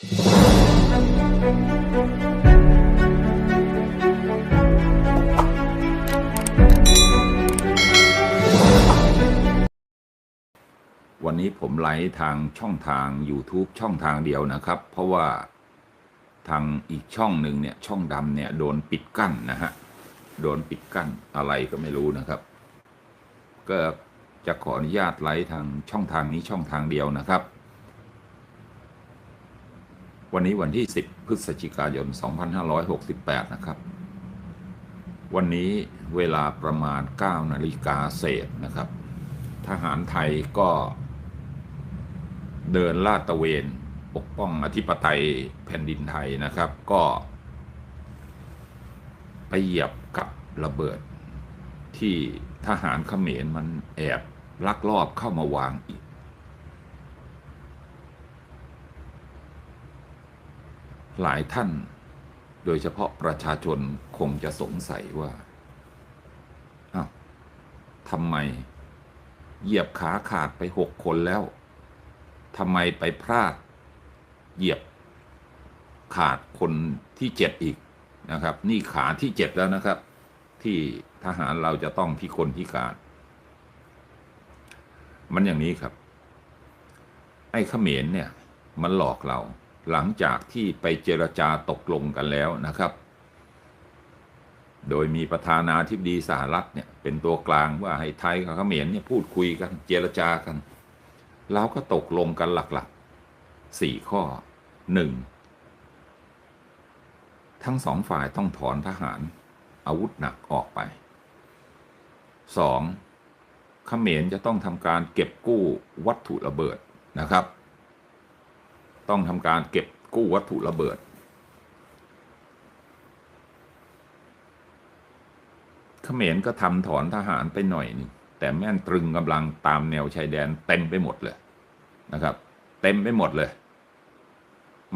วันนี้ผมไลฟ์ทางช่องทาง YouTube ช่องทางเดียวนะครับ เพราะว่าทางอีกช่องหนึ่งเนี่ยช่องดำเนี่ยโดนปิดกั้นนะฮะ โดนปิดกั้นอะไรก็ไม่รู้นะครับ ก็จะขออนุญาตไลฟ์ทางช่องทางนี้ช่องทางเดียวนะครับ วันนี้วันที่ 10 พฤศจิกายน 2568 นะครับ วันนี้เวลาประมาณ 9 นาฬิกาเศษนะครับ ทหารไทยก็เดินลาดตระเวน ปกป้องอธิปไตยแผ่นดินไทยนะครับ ก็ ไปเหยียบกับระเบิดที่ทหารเขมรมันแอบลักลอบเข้ามาวางอีก หลายท่าน โดยเฉพาะประชาชนคงจะสงสัยว่าอ้าวทำไม เหยียบขาขาดไปหกคนแล้วทำไมไปพลาด เหยียบขาดคนที่เจ็ดอีกนะครับ นี่ขาที่เจ็ดแล้วนะครับ ที่ทหารเราจะต้องพิกลพิการ มันอย่างนี้ครับ ไอ้เขมรเนี่ย มันหลอกเรา หลังจากที่ไปเจรจาตกลงกันแล้วนะครับ โดยมีประธานาธิบดีสหรัฐเนี่ยเป็นตัวกลางว่าให้ไทยกับเขมรเนี่ยพูดคุยกันเจรจากันเราก็ตกลงกันหลักๆสี่ข้อหนึ่งทั้งสองฝ่ายต้องถอนทหารอาวุธหนักออกไปสองเขมรจะต้องทำการเก็บกู้วัตถุระเบิดนะครับ ต้องทำการเก็บกู้วัตถุระเบิด เขมรก็ทำถอนทหารไปหน่อยนึงแต่แม่นตรึงกำลังตามแนวชายแดนเต็มไปหมดเลยนะครับ เต็มไปหมดเลย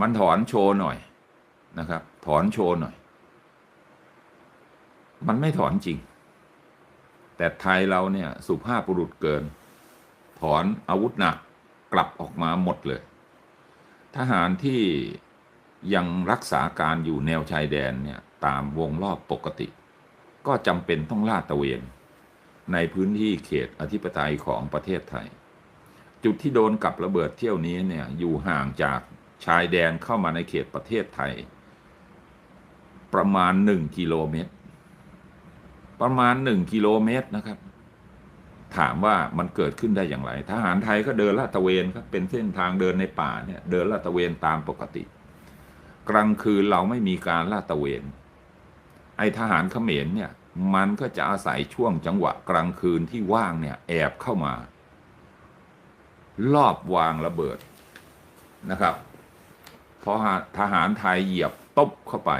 มันถอนโชว์หน่อยนะครับ ถอนโชว์หน่อย มันไม่ถอนจริง แต่ไทยเราเนี่ยสุภาพบุรุษเกิน ถอนอาวุธหนักกลับออกมาหมดเลย ทหารที่ยังรักษาการอยู่แนวชายแดนเนี่ยตามวงรอบปกติ ก็จำเป็นต้องลาดตระเวน ในพื้นที่เขตอธิปไตยของประเทศไทย จุดที่โดนกับระเบิดเที่ยวนี้เนี่ยอยู่ห่างจากชายแดนเข้ามาในเขตประเทศไทย ประมาณหนึ่งกิโลเมตร ประมาณหนึ่งกิโลเมตรนะครับ ถามว่ามันเกิดขึ้นได้อย่างไร ทหารไทยก็เดินลาดตระเวนครับเป็นเส้นทางเดินในป่าเนี่ยเดินลาดตระเวนตามปกติ กลางคืนเราไม่มีการลาดตระเวน ไอทหารเขมรเนี่ยมันก็จะอาศัยช่วงจังหวะกลางคืนที่ว่างเนี่ยแอบเข้ามา ลอบวางระเบิดนะครับพอทหารไทยเหยียบตบเข้าไป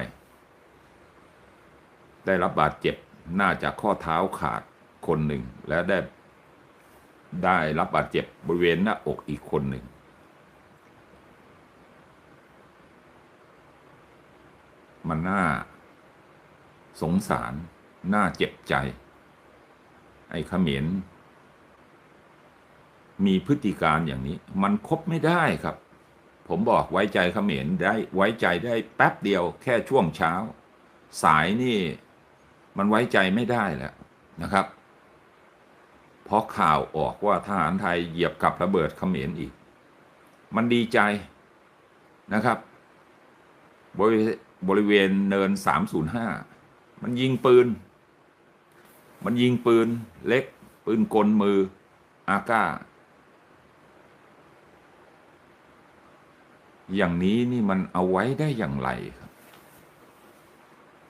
ได้รับบาดเจ็บน่าจะข้อเท้าขาดคนหนึ่งและได้ ได้รับบาดเจ็บบริเวณหน้าอกอีกคนหนึ่ง มันน่าสงสาร น่าเจ็บใจ ไอ้เขมรมีพฤติการอย่างนี้ มันคบไม่ได้ครับ ผมบอกไว้ใจเขมรได้ไว้ใจได้แป๊บเดียวแค่ช่วงเช้า สายนี่ มันไว้ใจไม่ได้แล้วนะครับ พราะข่าวออกว่าทหารไทยเหยียบกับระเบิดเขมรอีก มันดีใจนะครับ บริบริเวณเนิน 305 มันยิงปืน มันยิงปืนเล็ก ปืนกลมือ อาก้า อย่างนี้นี่มันเอาไว้ได้อย่างไรครับ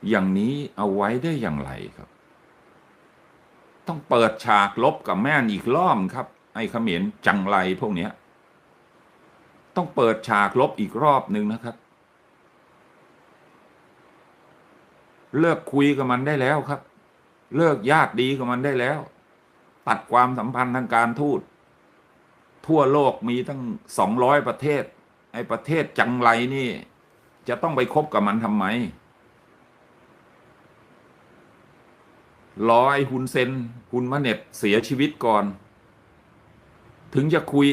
อย่างนี้เอาไว้ได้อย่างไรครับ ต้องเปิดฉากลบกับแม่นอีกรอบครับ ไอ้เขมรจังไรพวกเนี้ย ต้องเปิดฉากลบอีกรอบหนึ่งนะครับ เลิกคุยกับมันได้แล้วครับ เลิกญาติดีกับมันได้แล้ว ตัดความสัมพันธ์ทางการทูตทั่วโลกมีตั้งสองร้อยประเทศ ไอ้ประเทศจังไรนี่ จะต้องไปคบกับมันทำไม รอไอ้ฮุนเซนฮุนมาเน็ตเสียชีวิตก่อน ถึงจะคุย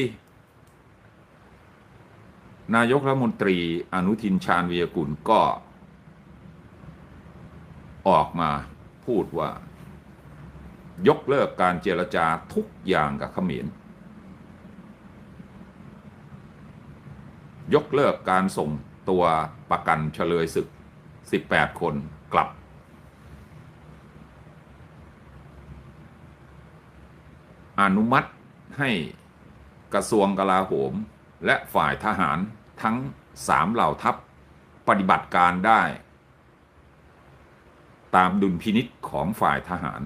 นายกรัฐมนตรีอนุทินชาญวีรกุลก็ ออกมาพูดว่า ยกเลิกการเจรจาทุกอย่างกับเขมรยกเลิกการส่งตัวประกันเฉลยศึก 18 คนกลับ อนุมัติให้กระทรวงกลาโหม และฝ่ายทหารทั้งสามเหล่าทัพปฏิบัติการได้ ตามดุลพินิษของฝ่ายทหาร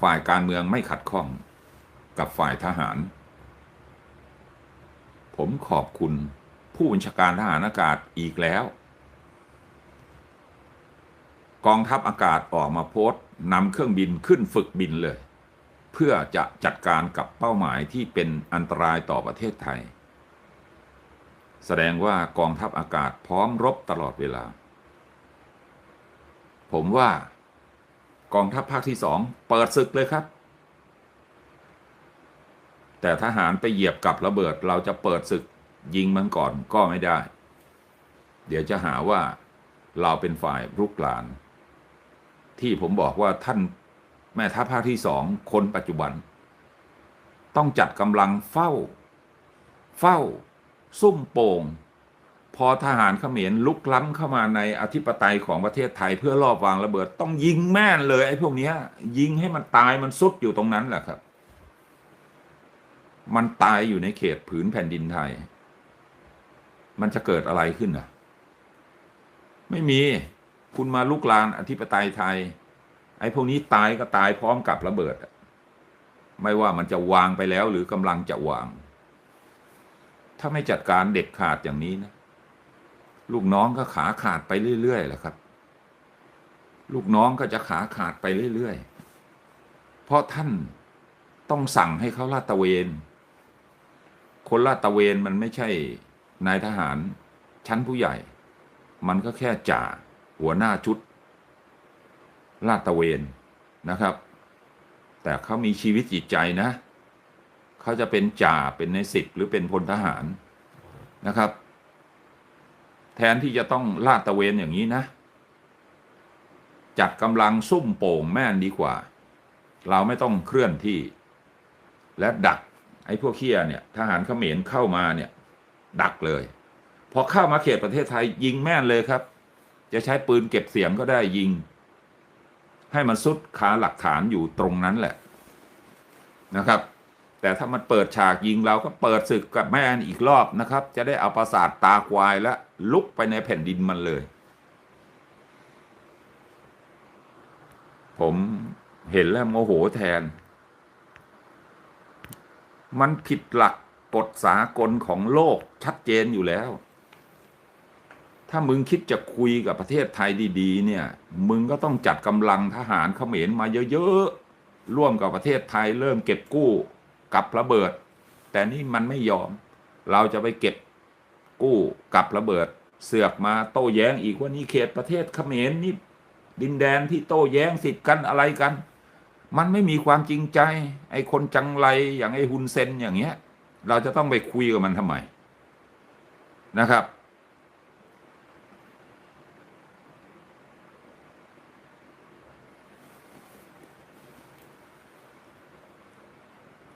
ฝ่ายการเมืองไม่ขัดข้องกับฝ่ายทหาร ผมขอบคุณผู้บัญชาการทหารอากาศอีกแล้ว กองทัพอากาศออกมาโพสต์นำเครื่องบินขึ้นฝึกบินเลย เพื่อจะจัดการกับเป้าหมายที่เป็นอันตรายต่อประเทศไทย แสดงว่ากองทัพอากาศพร้อมรบตลอดเวลา ผมว่ากองทัพภาคที่สองเปิดศึกเลยครับ แต่ทหารไปเหยียบกับระเบิดเราจะเปิดศึกยิงมันก่อนก็ไม่ได้ เดี๋ยวจะหาว่าเราเป็นฝ่ายรุกราน ที่ผมบอกว่าท่านแม่ทัพภาคที่สองคนปัจจุบัน ต้องจัดกำลังเฝ้า เฝ้า ซุ่มโป่ง พอทหารเขมรลุกล้ำเข้ามาในอธิปไตยของประเทศไทยเพื่อลอบวางระเบิด ต้องยิงแม่นเลยไอ้พวกนี้ยิงให้มันตายมันสุดอยู่ตรงนั้นแหละครับ มันตายอยู่ในเขตผืนแผ่นดินไทย มันจะเกิดอะไรขึ้นอะ ไม่มี คุณมาลุกลานอธิปไตยไทย ไอ้พวกนี้ตายก็ตายพร้อมกับระเบิด ไม่ว่ามันจะวางไปแล้วหรือกำลังจะวาง ถ้าไม่จัดการเด็ดขาดอย่างนี้นะ ลูกน้องก็ขาขาดไปเรื่อยๆแหละครับ ลูกน้องก็จะขาขาดไปเรื่อยๆ เพราะท่านต้องสั่งให้เขาลาดตระเวน คนลาดตระเวนมันไม่ใช่นายทหารชั้นผู้ใหญ่ มันก็แค่จ่า หัวหน้าชุด ลาดตะเวนนะครับ แต่เขามีชีวิตจิตใจนะ เขาจะเป็นจ่าเป็นในสิบหรือเป็นพลทหารนะครับ แทนที่จะต้องลาดตะเวนอย่างนี้นะ จัดกำลังซุ่มโป่งแม่นดีกว่า เราไม่ต้องเคลื่อนที่ และดักไอ้พวกเคียเนี่ยทหารเขมรเข้ามาเนี่ยดักเลย พอเข้ามาเขตประเทศไทยยิงแม่นเลยครับ จะใช้ปืนเก็บเสียงก็ได้ยิง ให้มันสุดคาหลักฐานอยู่ตรงนั้นแหละนะครับ แต่ถ้ามันเปิดฉากยิงเราก็เปิดศึกกับแม่นอีกรอบนะครับ จะได้เอาประสาทตาควายและลุกไปในแผ่นดินมันเลย ผมเห็นแล้วโมโหแทน มันผิดหลักกฎสากลของโลกชัดเจนอยู่แล้ว ถ้ามึงคิดจะคุยกับประเทศไทยดีๆ เนี่ย มึงก็ต้องจัดกำลังทหารเขมรมาเยอะๆ ร่วมกับประเทศไทยเริ่มเก็บกู้กับระเบิด แต่นี่มันไม่ยอม เราจะไปเก็บกู้กับระเบิด เสือกมาโต้แย้งอีกว่านี่เขตประเทศเขมรนี่ดินแดนที่โต้แย้งสิทธิ์กันอะไรกัน มันไม่มีความจริงใจ ไอ้คนจังไรอย่างไอ้ฮุนเซนอย่างเงี้ย เราจะต้องไปคุยกับมันทำไมนะครับ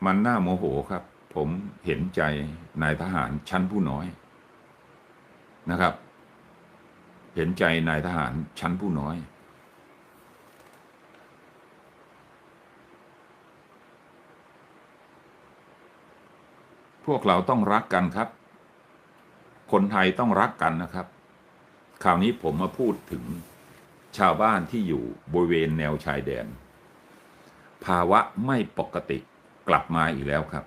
มันน่าโมโหครับ ผมเห็นใจนายทหารชั้นผู้น้อยนะครับ เห็นใจนายทหารชั้นผู้น้อย พวกเราต้องรักกันครับ คนไทยต้องรักกันนะครับคราวนี้ผมมาพูดถึงชาวบ้านที่อยู่บริเวณแนวชายแดน ภาวะไม่ปกติ กลับมาอีกแล้วครับ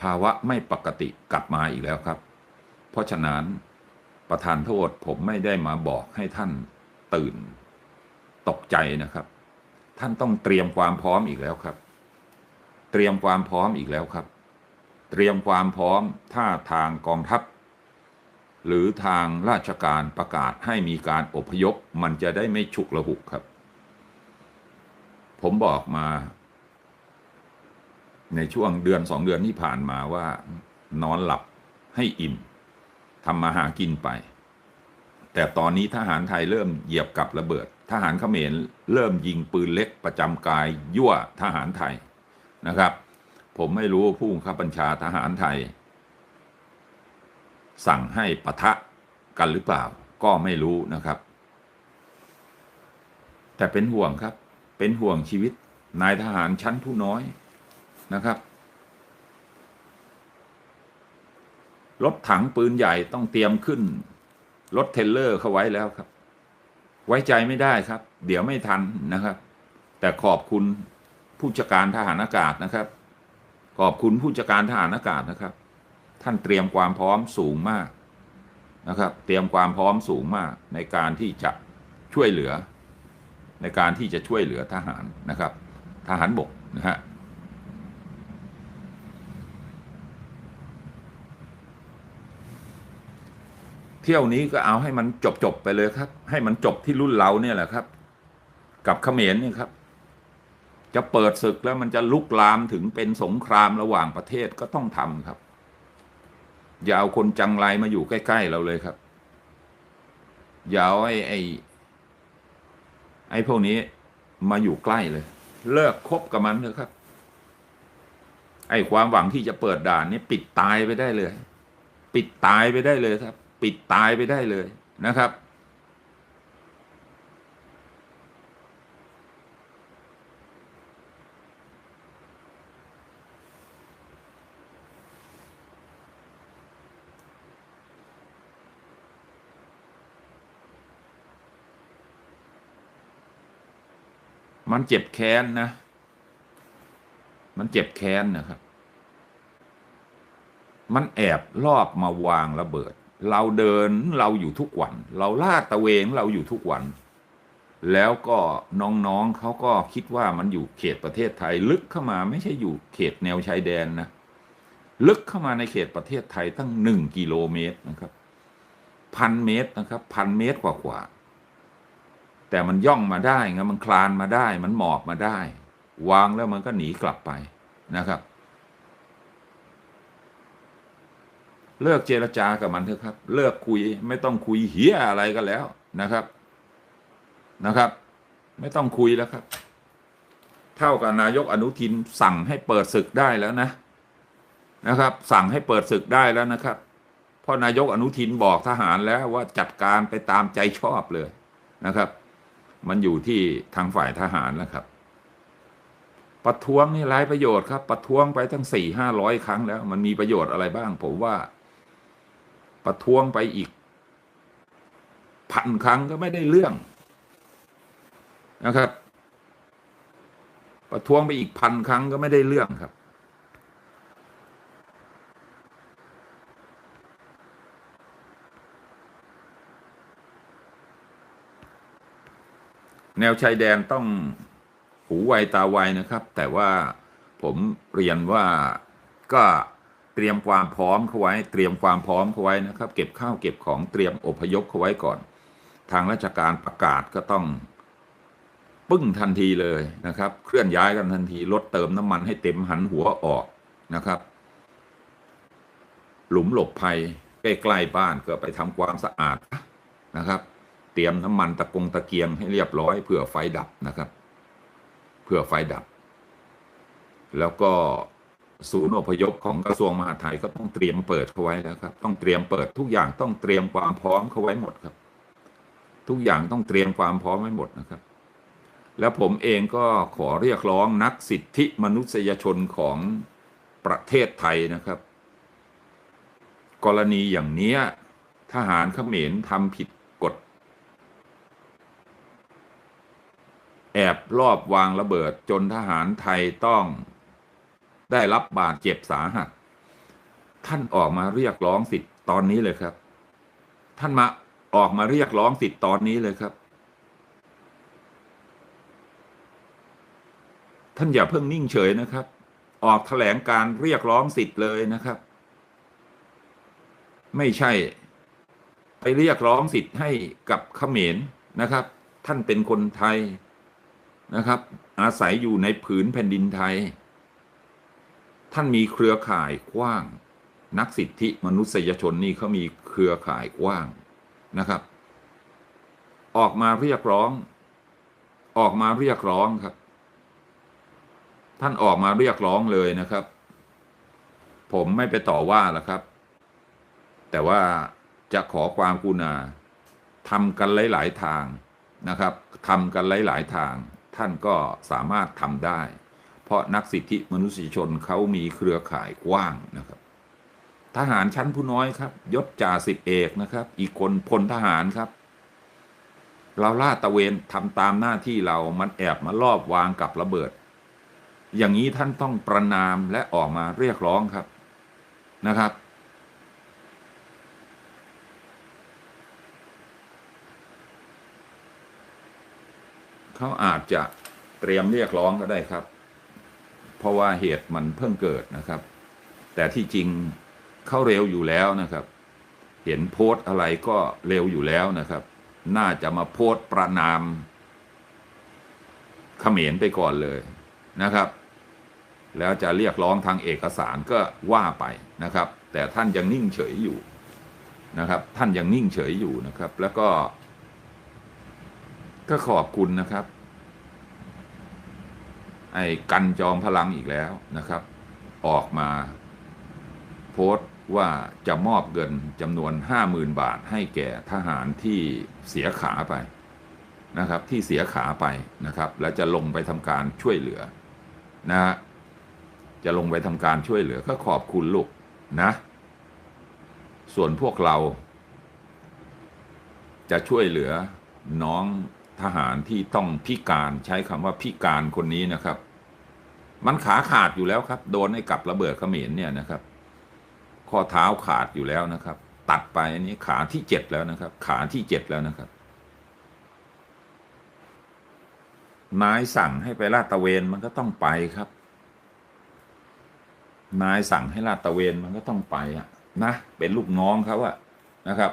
ภาวะไม่ปกติกลับมาอีกแล้วครับ เพราะฉะนั้นประธานโทษผมไม่ได้มาบอกให้ท่านตื่น ตกใจนะครับ ท่านต้องเตรียมความพร้อมอีกแล้วครับ เตรียมความพร้อมอีกแล้วครับ เตรียมความพร้อมถ้าทางกองทัพ หรือทางราชการประกาศให้มีการอพยพมันจะได้ไม่ฉุกระหุกครับ ผมบอกมา ในช่วงเดือนสองเดือนที่ผ่านมาว่านอนหลับให้อิ่มทำมาหากินไป แต่ตอนนี้ทหารไทยเริ่มเหยียบกับระเบิด ทหารเขมรเริ่มยิงปืนเล็กประจำกายยั่วทหารไทยนะครับ ผมไม่รู้ผู้บังคับบัญชาทหารไทย สั่งให้ปะทะกันหรือเปล่า ก็ไม่รู้นะครับ แต่เป็นห่วงครับเป็นห่วงชีวิตนายทหารชั้นผู้น้อย นะครับ รถถังปืนใหญ่ต้องเตรียมขึ้น รถเทรลเลอร์เข้าไว้แล้วครับ ไว้ใจไม่ได้ครับ เดี๋ยวไม่ทันนะครับ แต่ขอบคุณผู้จัดการทหารอากาศนะครับ ขอบคุณผู้จัดการทหารอากาศนะครับ ท่านเตรียมความพร้อมสูงมากนะครับ เตรียมความพร้อมสูงมากในการที่จะช่วยเหลือ ในการที่จะช่วยเหลือทหารนะครับ ทหารบกนะฮะ เที่ยวนี้ก็เอาให้มันจบจบไปเลยครับ ให้มันจบที่รุ่นเราเนี่ยแหละครับ กับเขมรเนี่ยครับ จะเปิดศึกแล้วมันจะลุกลามถึงเป็นสงครามระหว่างประเทศก็ต้องทำครับ อย่าเอาคนจังไรมาอยู่ใกล้ ๆ เราเลยครับ อย่าเอาไอ้ไอ้ไอ้พวกนี้มาอยู่ใกล้เลย เลิกคบกับมันเถอะครับ ไอ้ความหวังที่จะเปิดด่านนี่ปิดตายไปได้เลย ปิดตายไปได้เลยครับ ปิดตายไปได้เลยนะครับ มันเจ็บแค้นนะ มันเจ็บแค้นนะครับ มันแอบลอบมาวางระเบิด เราเดินเราอยู่ทุกวัน เราลาดตะเวนเราอยู่ทุกวัน แล้วก็น้องๆเขาก็คิดว่ามันอยู่เขตประเทศไทย ลึกเข้ามาไม่ใช่อยู่เขตแนวชายแดนนะลึกเข้ามาในเขตประเทศไทยตั้งหนึ่งกิโลเมตรนะครับพันเมตรนะครับพันเมตรกว่าๆแต่มันย่องมาได้ไงมันคลานมาได้ มันหมอบมาได้ วางแล้วมันก็หนีกลับไปนะครับ เลิกเจรจากับมันเถอะครับ เลิกคุยไม่ต้องคุยเฮียอะไรกันแล้วนะครับนะครับ ไม่ต้องคุยแล้วครับ เท่ากับนายกอนุทินสั่งให้เปิดศึกได้แล้วนะนะครับ สั่งให้เปิดศึกได้แล้วนะครับเพราะนายกอนุทินบอกทหารแล้วว่าจัดการไปตามใจชอบเลยนะครับ มันอยู่ที่ทางฝ่ายทหารแล้วครับประท้วงนี่ไร้ประโยชน์ครับประท้วงไปตั้งสี่ห้าร้อยครั้งแล้ว มันมีประโยชน์อะไรบ้าง ผมว่า ประท้วงไปอีกพันครั้งก็ไม่ได้เรื่องนะครับ ประท้วงไปอีกพันครั้งก็ไม่ได้เรื่องครับ แนวชายแดนต้องหูไวตาไวนะครับ แต่ว่าผมเรียนว่าก็ เตรียมความพร้อมเขาไว้ เตรียมความพร้อมเขาไว้นะครับ เก็บข้าวเก็บของเตรียมอพยพเขาไว้ก่อน ทางราชการประกาศก็ต้องปึ้งทันทีเลยนะครับ เคลื่อนย้ายกันทันทีลดเติมน้ำมันให้เต็มหันหัวออกนะครับ หลุมหลบภัยใกล้ๆบ้านก็ไปทำความสะอาดนะครับ เตรียมน้ำมันตะกงตะเกียงให้เรียบร้อยเผื่อไฟดับนะครับเพื่อไฟดับ แล้วก็ ศูนย์อพยพของกระทรวงมหาดไทยก็ต้องเตรียมเปิดเขาไว้แล้วครับ ต้องเตรียมเปิดทุกอย่างต้องเตรียมความพร้อมเขาไว้หมดครับ ทุกอย่างต้องเตรียมความพร้อมไว้หมดนะครับ แล้วผมเองก็ขอเรียกร้องนักสิทธิมนุษยชนของประเทศไทยนะครับ กรณีอย่างเนี้ยทหารเขมรทำผิดกฎ แอบลอบวางระเบิดจนทหารไทยต้อง ได้รับบาดเจ็บสาหัส ท่านออกมาเรียกร้องสิทธิ์ตอนนี้เลยครับ ท่านมาออกมาเรียกร้องสิทธิ์ตอนนี้เลยครับ ท่านอย่าเพิ่งนิ่งเฉยนะครับ ออกแถลงการเรียกร้องสิทธิ์เลยนะครับ ไม่ใช่ ไปเรียกร้องสิทธิ์ให้กับเขมรนะครับ ท่านเป็นคนไทยนะครับ อาศัยอยู่ในผืนแผ่นดินไทย ท่านมีเครือข่ายกว้าง นักสิทธิมนุษยชนนี่เขามีเครือข่ายกว้างนะครับ ออกมาเรียกร้อง ออกมาเรียกร้องครับ ท่านออกมาเรียกร้องเลยนะครับ ผมไม่ไปต่อว่าแล้วครับ แต่ว่าจะขอความกรุณาทำกันหลาย ๆ ทางนะครับทำกันหลาย ๆ ทาง ท่านก็สามารถทำได้ เพราะนักสิทธิมนุษยชนเขามีเครือข่ายกว้างนะครับ ทหารชั้นผู้น้อยครับยศจ่าสิบเอกนะครับ อีกคนพลทหารครับ เราลาดตระเวนทำตามหน้าที่เรามันแอบมาลอบวางกับระเบิด อย่างนี้ท่านต้องประนามและออกมาเรียกร้องครับนะครับเขาอาจจะเตรียมเรียกร้องก็ได้ครับ เพราะว่าเหตุมันเพิ่งเกิดนะครับ แต่ที่จริงเขาเร็วอยู่แล้วนะครับ เห็นโพสต์อะไรก็เร็วอยู่แล้วนะครับ น่าจะมาโพสต์ประนามเขมรไปก่อนเลยนะครับ แล้วจะเรียกร้องทางเอกสารก็ว่าไปนะครับ แต่ท่านยังนิ่งเฉยอยู่นะครับ ท่านยังนิ่งเฉยอยู่นะครับ แล้วก็ ก็ขอบคุณนะครับ ไอ้กันจอมพลังอีกแล้วนะครับ ออกมาโพสต์ว่าจะมอบเงินจำนวนห้าหมื่นบาทให้แก่ทหารที่เสียขาไปนะครับ ที่เสียขาไปนะครับ แล้วจะลงไปทำการช่วยเหลือนะฮะจะลงไปทำการช่วยเหลือก็ขอบคุณลูกนะ ส่วนพวกเรา จะช่วยเหลือน้องทหารที่ต้องพิการใช้คำว่าพิการคนนี้นะครับ มันขาขาดอยู่แล้วครับ โดนไอ้กับระเบิดเขมรเนี่ยนะครับ ข้อเท้าขาดอยู่แล้วนะครับ ตัดไปอันนี้ขาที่เจ็ดแล้วนะครับ ขาที่เจ็ดแล้วนะครับนายสั่งให้ไปลาดตะเวนมันก็ต้องไปครับ นายสั่งให้ลาดตะเวนมันก็ต้องไปอะนะเป็นลูกน้องเขาอะนะครับ